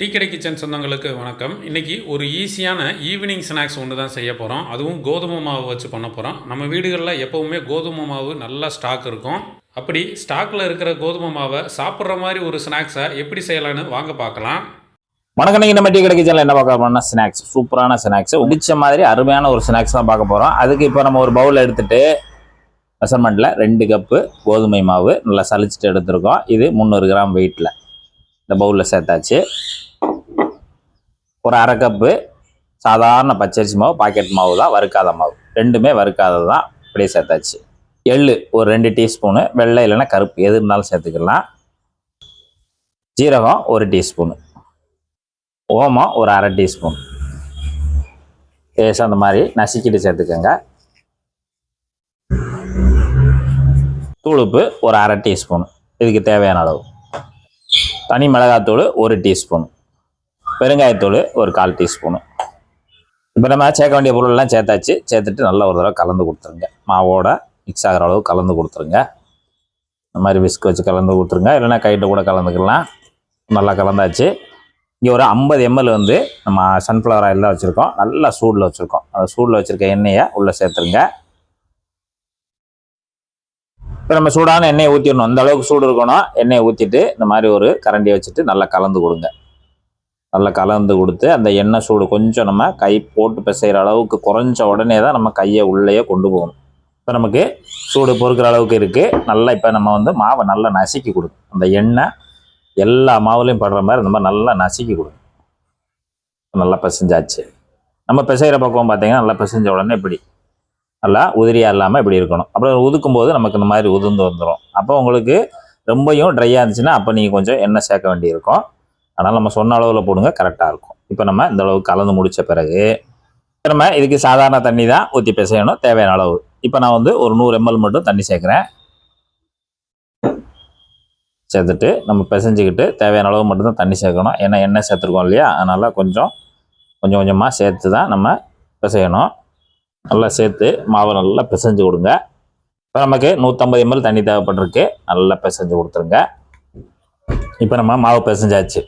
Tea கடை kitchen சொந்தங்களுக்கு வணக்கம். இன்றைக்கி ஒரு ஈஸியான ஈவினிங் ஸ்நாக்ஸ் ஒன்று தான் செய்ய போகிறோம் அதுவும் கோதுமை மாவு வச்சு பண்ண போகிறோம் நம்ம வீடுகளில் எப்போவுமே கோதுமை மாவு நல்லா ஸ்டாக் இருக்கும். அப்படி ஸ்டாக்கில் இருக்கிற கோதுமை மாவை சாப்பிட்ற மாதிரி ஒரு ஸ்நாக்ஸை எப்படி செய்யலான்னு வாங்க பார்க்கலாம். வணக்கம். நீங்கள் நம்ம டீ கடை கிச்சனில் என்ன பார்க்க போகிறோம்னா ஸ்நாக்ஸ் சூப்பரான ஸ்நாக்ஸ் உடிச்ச மாதிரி அருமையான ஒரு ஸ்நாக்ஸ் தான் பார்க்க போகிறோம் அதுக்கு இப்போ நம்ம ஒரு பவுல் எடுத்துகிட்டு மெசர்மெண்ட்டில் ரெண்டு கப்பு கோதுமை மாவு நல்லா சலிச்சிட்டு எடுத்திருக்கோம். இது முந்நூறு கிராம் வெயிட்டில் இந்த பவுலில் சேர்த்தாச்சு. ஒரு அரை கப்பு சாதாரண பச்சரிசி மாவு பாக்கெட் மாவு தான் வறுக்காத மாவு. ரெண்டுமே வறுக்காதது தான் இப்படியே சேர்த்தாச்சு. எள்ளு ஒரு ரெண்டு டீஸ்பூனு வெள்ளை இல்லைன்னா கருப்பு எது இருந்தாலும் சேர்த்துக்கலாம். ஜீரகம் ஒரு டீஸ்பூனு ஓமம் ஒரு அரை டீஸ்பூன் லேசாக அந்த மாதிரி நசுக்கிட்டு சேர்த்துக்கோங்க. தூளுப்பு ஒரு அரை டீஸ்பூன் இதுக்கு தேவையான அளவு. தனி மிளகாத்தூள் ஒரு டீஸ்பூன் பெருங்காயத்தூள் ஒரு கால் டீஸ்பூனு. இப்போ நம்ம சேர்க்க வேண்டிய பொருளெல்லாம் சேர்த்தாச்சு. சேர்த்துட்டு நல்லா ஒரு தடவை கலந்து கொடுத்துருங்க. மாவோட மிக்ஸ் ஆகிற அளவு கலந்து கொடுத்துருங்க. இந்த மாதிரி விஸ்க் வச்சு கலந்து கொடுத்துருங்க. இல்லைன்னா கைட்டு கூட கலந்துக்கலாம். நல்லா கலந்தாச்சு. இங்கே ஒரு ஐம்பது எம்எல் வந்து நம்ம சன்ஃப்ளவர் ஆயில் தான் வச்சுருக்கோம். நல்லா சூடில் வச்சுருக்கோம். அந்த சூடில் வச்சுருக்க எண்ணெயை உள்ளே சேர்த்துருங்க. இப்போ நம்ம சூடான எண்ணெயை ஊற்றிடணும் அந்த அளவுக்கு சூடு இருக்கணும். எண்ணெயை ஊற்றிட்டு இந்த மாதிரி ஒரு கரண்டியை வச்சுட்டு நல்லா கலந்து கொடுங்க. நல்லா கலந்து கொடுத்து அந்த எண்ணெய் சூடு கொஞ்சம் நம்ம கை போட்டு பிசைகிற அளவுக்கு குறைஞ்ச உடனே தான் நம்ம கையை உள்ளேயே கொண்டு போகணும். இப்போ நமக்கு சூடு பொறுக்கிற அளவுக்கு இருக்குது நல்லா இப்போ நம்ம வந்து மாவை நல்லா நசுக்கி கொடுக்கும் அந்த எண்ணெய் எல்லா மாவுலையும் படுற மாதிரி இந்த மாதிரி நல்லா நசுக்கி கொடுக்கும் நல்லா பிசைஞ்சாச்சு. நம்ம பிசைகிற பக்கம் பார்த்தீங்கன்னா நல்லா பிசைஞ்ச உடனே இப்படி நல்லா உதிரியாக இல்லாமல் இப்படி இருக்கணும். அப்புறம் உதுக்கும் போது நமக்கு இந்த மாதிரி உதிர்ந்து வந்துடும் அப்போ உங்களுக்கு ரொம்பையும் ட்ரையாக இருந்துச்சுன்னா அப்போ நீங்கள் கொஞ்சம் எண்ணெய் சேர்க்க வேண்டியிருக்கும். அதனால் நம்ம சொன்ன அளவில் போடுங்க கரெக்டாக இருக்கும். இப்போ நம்ம இந்த அளவுக்கு கலந்து முடித்த பிறகு நம்ம இதுக்கு சாதாரண தண்ணி தான் ஊற்றி பிசையணும் தேவையான அளவு. இப்போ நான் வந்து ஒரு நூறு எம்எல் மட்டும் தண்ணி சேர்க்குறேன். சேர்த்துட்டு நம்ம பிசைஞ்சிக்கிட்டு தேவையான அளவு மட்டும்தான் தண்ணி சேர்க்கணும். ஏன்னா எண்ணெய் சேர்த்துருக்கோம் இல்லையா? அதனால் கொஞ்சம் கொஞ்சம் கொஞ்சமாக சேர்த்து தான் நம்ம பிசையணும். நல்லா சேர்த்து மாவை நல்லா பிசைஞ்சு கொடுங்க. இப்போ நமக்கு நூற்றம்பது எம்எல் தண்ணி தேவைப்பட்டிருக்கு. நல்லா பிசைஞ்சு கொடுத்துருங்க. இப்போ நம்ம மாவு பிசைஞ்சாச்சு.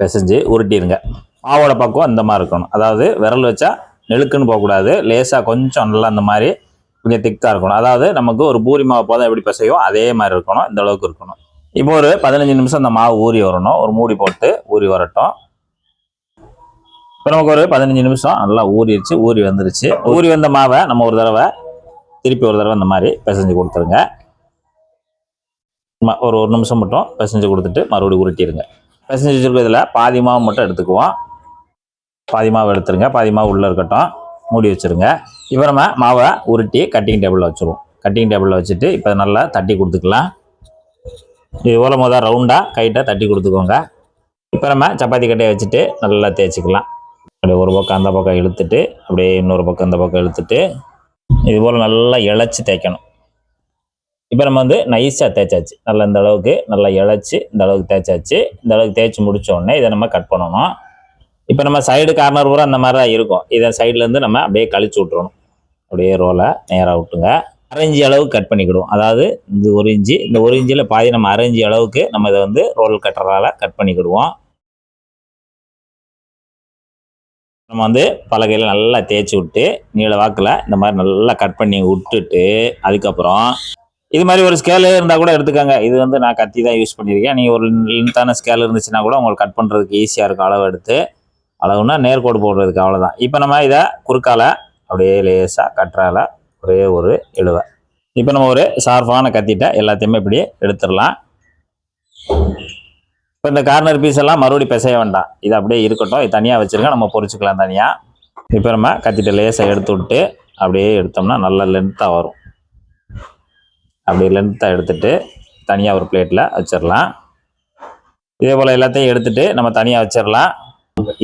பிசைஞ்சு உருட்டிடுங்க மாவோட பக்கம் அந்த மாதிரி இருக்கணும். அதாவது விரல் வச்சா நெழுக்குன்னு போகக்கூடாது. லேசாக கொஞ்சம் நல்லா அந்த மாதிரி கொஞ்சம் திக்காக இருக்கணும். அதாவது நமக்கு ஒரு பூரி மாவு போதும் எப்படி பிசையும் அதே மாதிரி இருக்கணும். இந்த அளவுக்கு இருக்கணும். இப்போ ஒரு பதினஞ்சு நிமிஷம் அந்த மாவு ஊறி வரணும். ஒரு மூடி போட்டு ஊறி வரட்டும். இப்போ நமக்கு ஒரு பதினஞ்சு நிமிஷம் நல்லா ஊறிடுச்சு ஊறி வந்துருச்சு. ஊறி வந்த மாவை நம்ம ஒரு தடவை திருப்பி ஒரு தடவை இந்த மாதிரி பிசைஞ்சு கொடுத்துருங்க. ஒரு ஒரு நிமிஷம் மட்டும் பிசைஞ்சு கொடுத்துட்டு மறுபடியும் உருட்டிடுங்க பிசைஞ்சு வச்சுருக்கிறதுல பாதி மாவு மட்டும் எடுத்துக்குவோம். பாதி மாவு எடுத்துருங்க. பாதி மாவு உள்ளே இருக்கட்டும். மூடி வச்சுருங்க. இப்போ நம்ம மாவை உருட்டி கட்டிங் டேபிளில் வச்சுருவோம். கட்டிங் டேபிளில் வச்சுட்டு இப்போ நல்லா தட்டி கொடுத்துக்கலாம். இது போல் மொதல் ரவுண்டாக கைட்டாக தட்டி கொடுத்துக்கோங்க. இப்போ நம்ம சப்பாத்தி கட்டையை வச்சுட்டு நல்லா தேய்ச்சிக்கலாம். அப்படியே ஒரு பக்கம் அந்த பக்கம் இழுத்துட்டு அப்படியே இன்னொரு பக்கம் இந்த பக்கம் இழுத்துட்டு இது போல் நல்லா இழைச்சி தேய்க்கணும். இப்போ நம்ம வந்து நைஸாக தேய்ச்சாச்சு. நல்லா இந்த அளவுக்கு நல்லா இழைச்சி இந்த அளவுக்கு தேய்ச்சாச்சு. இந்த அளவுக்கு தேய்ச்சி முடிச்ச உடனே இதை நம்ம கட் பண்ணணும். இப்போ நம்ம சைடு கார்னர் பூரா அந்த மாதிரி தான் இருக்கும். இதை சைட்லேருந்து நம்ம அப்படியே கழிச்சு விட்றணும் அப்படியே ரோலை நேராக விட்டுங்க. அரைஞ்சி அளவுக்கு கட் பண்ணிக்கிடுவோம். அதாவது இந்த ஒரு இஞ்சி இந்த ஒரு இஞ்சியில் பாதி நம்ம அரைஞ்சி அளவுக்கு நம்ம இதை வந்து ரோல் கட்டுறதால கட் பண்ணிக்கிடுவோம். நம்ம வந்து பலகையில் நல்லா தேய்ச்சி விட்டு நீள வாக்கில் இந்த மாதிரி நல்லா கட் பண்ணி விட்டுட்டு அதுக்கப்புறம் இது மாதிரி ஒரு ஸ்கேலு இருந்தால் கூட எடுத்துக்கோங்க. இது வந்து நான் கத்தி தான் யூஸ் பண்ணியிருக்கேன் நீங்கள் ஒரு லென்த்தான ஸ்கேல் இருந்துச்சுன்னா கூட உங்களுக்கு கட் பண்ணுறதுக்கு ஈஸியாக இருக்கும். அளவு எடுத்து அளவுனா நேர்கோடு போடுறதுக்கு அவ்வளோதான் இப்போ நம்ம இதை குறுக்கால அப்படியே லேசாக கட்டுறால ஒரே ஒரு இழுவை. இப்போ நம்ம ஒரு ஷார்ப்பான கத்திட்ட எல்லாத்தையுமே இப்படியே எடுத்துடலாம். இப்போ இந்த கார்னர் பீஸ் எல்லாம் மறுபடியும் பிசைய வேண்டாம். இது அப்படியே இருக்கட்டும். இது தனியாக வச்சுருக்கேன். நம்ம பொறிச்சிக்கலாம் தனியாக இப்போ நம்ம கத்திட்ட லேசாக எடுத்து விட்டு அப்படியே எடுத்தோம்னா நல்ல லென்த்தாக வரும். அப்படி லென்த்தாக எடுத்துகிட்டு தனியாக ஒரு பிளேட்டில் வச்சிடலாம் இதே போல் எல்லாத்தையும் எடுத்துகிட்டு நம்ம தனியாக வச்சிடலாம்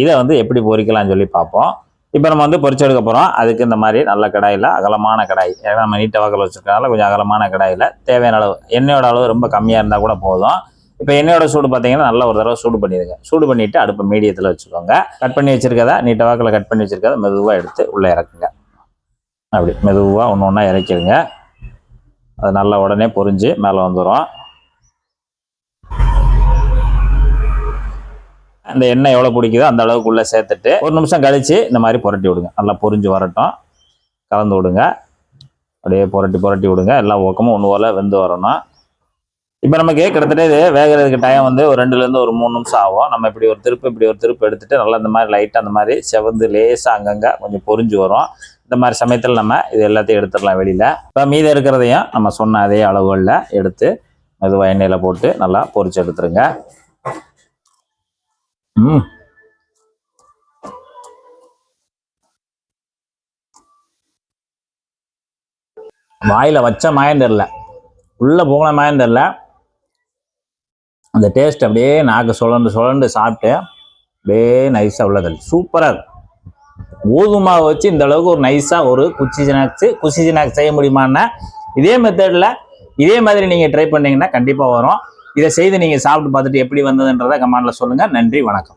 இதை வந்து எப்படி பொறிக்கலாம்னு சொல்லி பார்ப்போம். இப்போ நம்ம வந்து பொரிச்சு எடுக்க போகிறோம் அதுக்கு இந்த மாதிரி நல்ல கடாயில் அகலமான கடாய். ஏன்னா நம்ம நீட்டை வாக்கில் வச்சுருக்கனால கொஞ்சம் அகலமான கடாயில் தேவையான அளவு எண்ணெயோட அளவு ரொம்ப கம்மியாக இருந்தால் கூட போதும். இப்போ எண்ணெயோட சூடு பார்த்தீங்கன்னா நல்லா ஒரு தடவை சூடு பண்ணிடுங்க. சூடு பண்ணிவிட்டு அடுப்பு மீடியத்தில் வச்சுக்கோங்க. கட் பண்ணி வச்சுருக்கதா நீட்டை வாக்கில் கட் பண்ணி வச்சுருக்கதா மெதுவாக எடுத்து உள்ளே இறக்குங்க. அப்படி மெதுவாக ஒன்று ஒன்றா இறக்கிடுங்க. அது நல்லா உடனே பொரிஞ்சு மேலே வந்துடும் அந்த எண்ணெய் எவ்வளோ பிடிக்குதோ அந்த அளவுக்கு உள்ளே சேர்த்துட்டு ஒரு நிமிஷம் கழித்து இந்த மாதிரி புரட்டி விடுங்க. நல்லா பொரிஞ்சு வரட்டும். கலந்து விடுங்க. அப்படியே புரட்டி புரட்டி விடுங்க. எல்லா பக்கமும் ஒன்று போல் வெந்து வரணும். இப்போ நமக்கு கிட்டத்தட்ட இது வேகிறதுக்கு டைம் வந்து ஒரு ரெண்டுலேருந்து ஒரு மூணு நிமிஷம் ஆகும். நம்ம இப்படி ஒரு திருப்பு இப்படி ஒரு திருப்பு எடுத்துகிட்டு நல்லா இந்த மாதிரி லைட்டாக அந்த மாதிரி செவந்து லேசாக அங்கங்கே கொஞ்சம் பொரிஞ்சு வரும். இந்த மாதிரி சமயத்தில் நம்ம இது எல்லாத்தையும் எடுத்துடலாம் வெளியில். இப்போ மீதம் இருக்கிறதையும் நம்ம சொன்ன அதே அளவுகளில் எடுத்து மெதுவாக எண்ணெயில் போட்டு நல்லா பொறிச்சு எடுத்துருங்க. ம். வாயில் வச்ச மாயம் தெரில உள்ளே போன மாயம் தெரில அந்த டேஸ்ட் அப்படியே நாக்கு சுழண்டு சுழண்டு சாப்பிட்டு அப்படியே நைஸாக உள்ளதில்லை சூப்பராக இருக்கும். கோதுமை வச்சு இந்த அளவுக்கு ஒரு நைஸாக ஒரு குச்சி ஸ்நாக்ஸு குச்சி ஸ்நாக்ஸ் செய்ய முடியுமான்னா இதே மெத்தடில் இதே மாதிரி நீங்கள் ட்ரை பண்ணிங்கன்னா கண்டிப்பாக வரும். இதை செய்து நீங்கள் சாப்பிட்டு பார்த்துட்டு எப்படி வந்ததுன்றதை கமெண்டில் சொல்லுங்கள் நன்றி வணக்கம்.